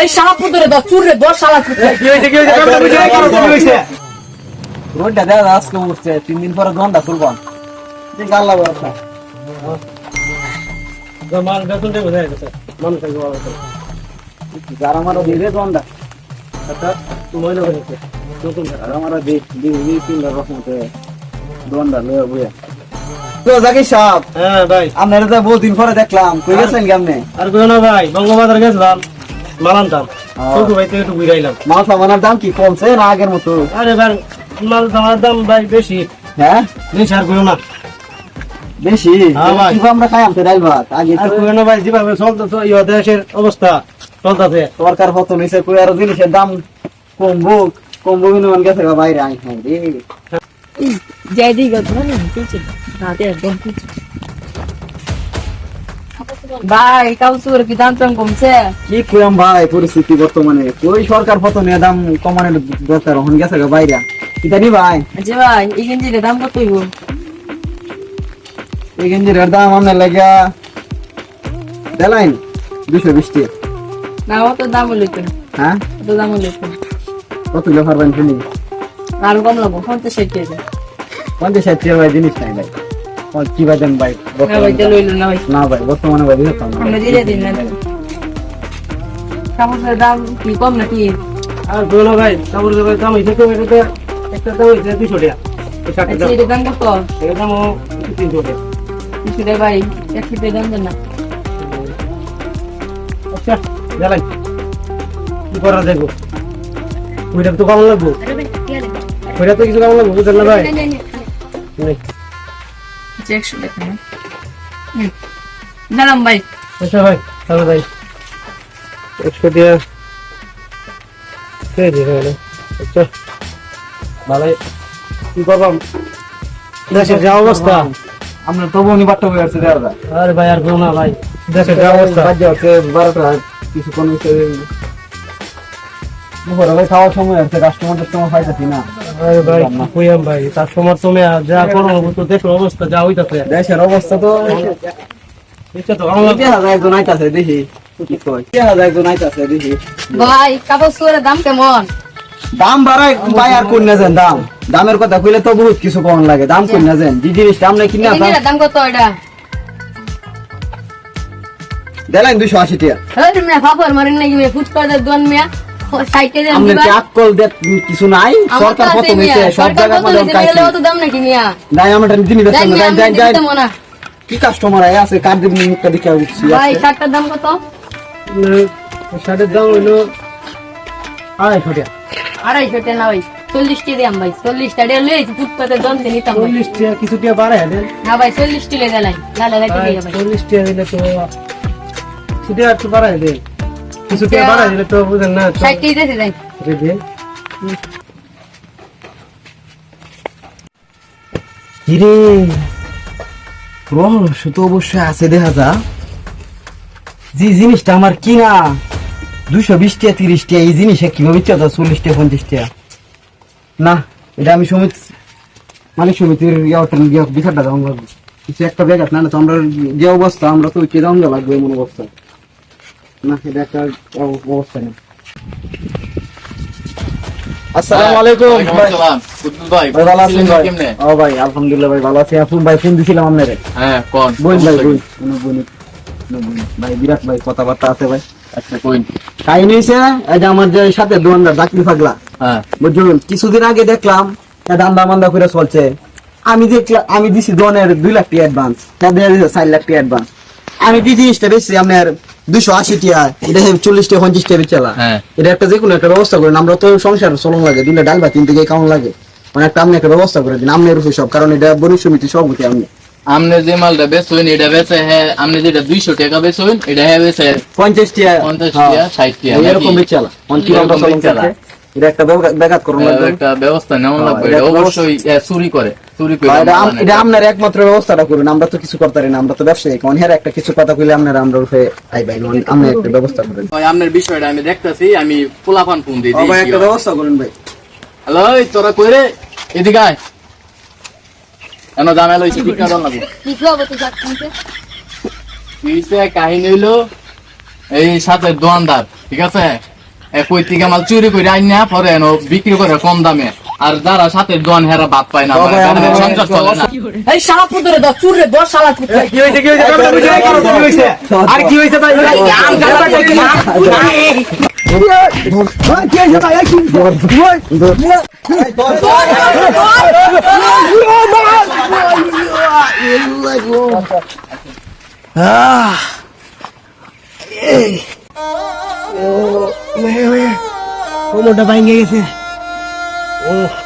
এই শালা পুতরে দশ চুর রে দশ শালা পুতরে রোডটা দেখা আজকে উঠছে তিন দিন পরে ঘণ্টা তুলবান গাল্লা ব্যবসা যারা আমার দিক দিক তিন রকমতে ঘণ্টা লয়ে বুয়ে সাহেব হ্যাঁ ভাই। আপনারা তো বহুদিন পরে দেখলাম। কই গেছেন কেমনে? আর কোনো না ভাই বঙ্গবাজার গেছিলাম মাল ছোট ভাই থেকে একটু ঘুরাইলাম মাছ সামানের দাম কি কমছে না আগের মতো? আরে ভাই মাল আমার দাম ভাই বেশি। হ্যাঁ? বেশি আর কোনো না। বেশি? হ্যাঁ আমরা খাই আমতে ডাল ভাত? আগে আর তো না ভাই যেভাবে চলতেছে দেশের অবস্থা চলতেছে। সরকার কই আরও জিনিসের দাম কমবো কমবো বিনিময় গেছে বাইরে আই খাই দিই গো ধরে কিছু না দে একদম কিছু ভাই কাউসুর কি দাম টাম কমছে? কি কইম ভাই পরিস্থিতি বর্তমানে। কই সরকার পতনে দাম কমানোর দরকার হন গেছে গা বাইরে। কিতা নি ভাই? আচ্ছা ভাই এই গেঞ্জির দাম কত হইব? এই গেঞ্জির দাম আমার লাগা দেলাইন দুশো বিশ টাকা না অত দাম লইতো হ্যাঁ? অত দাম লইতো কত কিলো পারবেন শুনি? আর কম লাগবো পঞ্চাশ ষাট টাকা পঞ্চাশ ষাট টাকা ভাই জিনিস নাই ভাই। ও, কি বাজেন ভাই না বর্তমানে? দিতাম কাপড়ের দাম কি কম নাকি? আর ভাই দাম হয়েছে একটা দাম হয়েছে দুশো টাকা। এই ষাটটা আচ্ছা দাম। এটার দাম কত? এটার দামও তিনশো টাকা। কিছু রে ভাই একশো টাকা দাম দেন না। আচ্ছা জ্বালাই। কি করা দেখো ওইটা তো কেমন লাগবো। ওইটা তো কিছু কেমন লাগবো বুঝলেন না ভাই? একশো টাকা না। হুম। ভাই। আচ্ছা ভাই তাহলে ভাই। একশো দিয়ে কে দিয়ে গেল আচ্ছা। ভালোই। কি করবাম দেশের যা অবস্থা। আপনার তো বনি বাট্টা হয়ে আছে দেওয়া যায় আরে ভাই আর কেউ না ভাই। দেশের যা অবস্থা। বারোটা দুপুরে খাওয়ার সময় আছে কাস্টমার টাস্টমার পাইতেছি না। আরে ভাই কইয়াম ভাই তার সময় তুমি যা করো তো দেশের অবস্থা যা হইতাছে। দেশের অবস্থা তো এটা তো আমার একজন আইতাছে দেখি কি কয়? কে একজন আইতাছে দেখি। ভাই কাপড় সুরের দাম কেমন? দাম বাড়ায় ভাই আর কোন না যান দাম। দামের কথা কইলে তো বহুত কিছু কম লাগে দাম কোন না যান। যে জিনিস দাম নাই কিনা দাম কত এটা? দুশো আশি টাকা তুমি ফাফর মারেন নাকি ফুটপাতের দোয়ান মেয়া। কিছু নাই সরকার কত হয়েছে সব দাম না আমি যাই যাই। দিতে। কি কাস্টমার আছে? কার দিন মুখটা দেখে উঠছি? ভাই শার্টটার দাম কত? শার্টের দাম হইল আড়াইশো টাকা। আড়াইশো টাকা না ভাই চল্লিশ টি ভাই চল্লিশ টাকা লই ফুটপাতের দোয়ান দিয়ে নিতাম। চল্লিশ টাকা কিছু টাকা বাড়াই দেন। না ভাই চল্লিশ টি লেগে লাই লালে লাইতে চল্লিশ টাকা দিলে তো কিছু টাকা একটু বাড়াই দেন। কিছু টাকা বাড়াই দিলে তো বুঝেন না তো ষাট দিতে যাই রে দেন রহস্য তো অবশ্যই আছে দেখা যা। যে জিনিসটা আমার কিনা দুশো বিশ টাকা তিরিশ টাকা এই জিনিসে কীভাবে চাঁদা চল্লিশ টাকা পঞ্চাশ টাকা না এটা আমি সমিতি মালিক সমিতির ইয়াটা বিচারটা লাগবে। কিছু একটা ব্যাগ না না তো আমরা যে অবস্থা আমরা তো উঠে দেওয়া লাগবে এমন অবস্থা। না এটা একটা অবস্থা নেই। আসসালামু আলাইকুম। ভাই। ভাই ভাই ভালো আছেন ভাই? কেমনে ও ভাই আলহামদুলিল্লাহ ভাই ভালো আছি। আপনি ভাই ফোন দিছিলাম আপনারে। হ্যাঁ কোন? ভাই কোনো বিরাট ভাই কথাবার্তা আছে ভাই। আচ্ছা কইন কাহিনী হয়েছে এই যে আমার যে সাথে দোকানদার ডাকলি পাগলা। হ্যাঁ। বুঝলেন কিছুদিন আগে দেখলাম দান্দা মান্দা করে চলছে। আমি দেখলাম আমি দিছি দোনের দুই লাখ টাকা অ্যাডভান্স তাদের চার লাখ টাকা অ্যাডভান্স আমি যে জিনিসটা বেশি আপনার দুশো আশি টাকা এটা চল্লিশ টাকা পঞ্চাশ টাকা বেচালা হ্যাঁ। এটা একটা যে কোনো একটা ব্যবস্থা করেন আমরা তো সংসার চলন লাগে দিলে ডাল ভাত কিনতে গিয়ে কেমন লাগে মানে একটা আপনি একটা ব্যবস্থা করে দিন আপনার উপর সব কারণ এটা বণিক সমিতি সভাপতি আপনি আমনে যে মালটা বেচুন এটা বেচে হ্যাঁ আমনে যেটা দুইশো টাকা বেচুন এটা হ্যাঁ বেচে পঞ্চাশ টাকা পঞ্চাশ। টাকা ষাট টাকা এরকম? বেচালা এটা একটা ব্যাঘাত করুন হ্যাঁ, একটা ব্যবস্থা নেওয়া হ্যাঁ, লাগবে এটা অবশ্যই চুরি করে এটা আপনার একমাত্র ব্যবস্থাটা করুন আমরা তো কিছু করতে পারি না আমরা তো ব্যবসায়ী কোন হের একটা কিছু কথা কইলে আপনারা আমরা রূপে আই ভাই আপনি একটা ব্যবস্থা করেন। ভাই, আপনার বিষয়টা আমি দেখতেছি আমি পোলাপান ফোন দিই ভাই একটা ব্যবস্থা করুন ভাই। হ্যালো তোরা কই রে? এদিকে আয়। কেন জামেলা হয়েছে ঠিক না কি তো কাহিনী হইল এই সাথে দোয়ানদার ঠিক আছে? মাল চুরি করে আইন পরে এনো বিক্রি করে কম দামে। আর যারা সাথে দোয়ান হেরা বাদ পায় না মানে সংসার চলে না এই শালা পুত্রে দাও চুর রে দশ শালা কি হয়েছে কি হয়েছে আর কি হয়েছে ভাই আম গাছটা কি কোমরটা ভাঙে গেছে আর জীবনে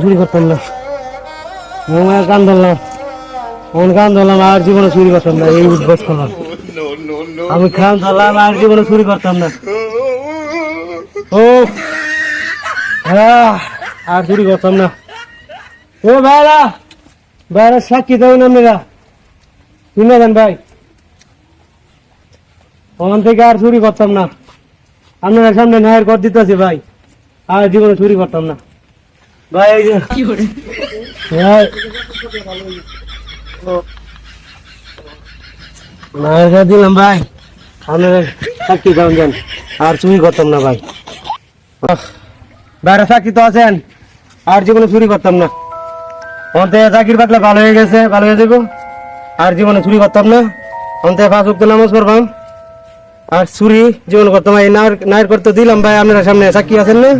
চুরি করতাম না। আমার গান ধরলাম। আমার গান ধরলাম আর জীবনে চুরি করতাম না। এই উদ্বোস করলাম। আমি খান ধরলাম আর জীবনে চুরি করতাম না। ও আহ, আর চুরি করতাম না। ও ভাইরা ভাইরা সাক্ষী দেবেন আপনারা। শুনে দেন ভাই। ওখান থেকে আর চুরি করতাম না। আপনারা সামনে ন্যায়ের কর দিতেছি ভাই। আর জীবনে চুরি করতাম না। ভাই এই যে ভাই। দিলাম ভাই। আপনারা সাক্ষী দেবেন যান আর চুরি করতাম না ভাই। বাইরে সাক্ষী তো আছেন। আর জীবনে চুরি করতাম না। অন্তে চাকরির বাকলা ভালো হয়ে গেছে ভালো হয়ে যাব আর জীবনে চুরি করতাম না। অন্তে পাঁচ উক্ত নামাজ পড়বাম। আর চুরি জীবন করতাম এই নায়ের নায়ের করতে দিলাম ভাই আপনারা সামনে চাকরি আছেন না?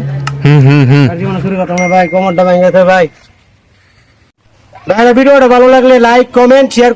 আর জীবনে চুরি করতাম না ভাই কমরটা ভেঙে গেছে ভাই। ভাই ভিডিওটা ভালো লাগলে লাইক কমেন্ট শেয়ার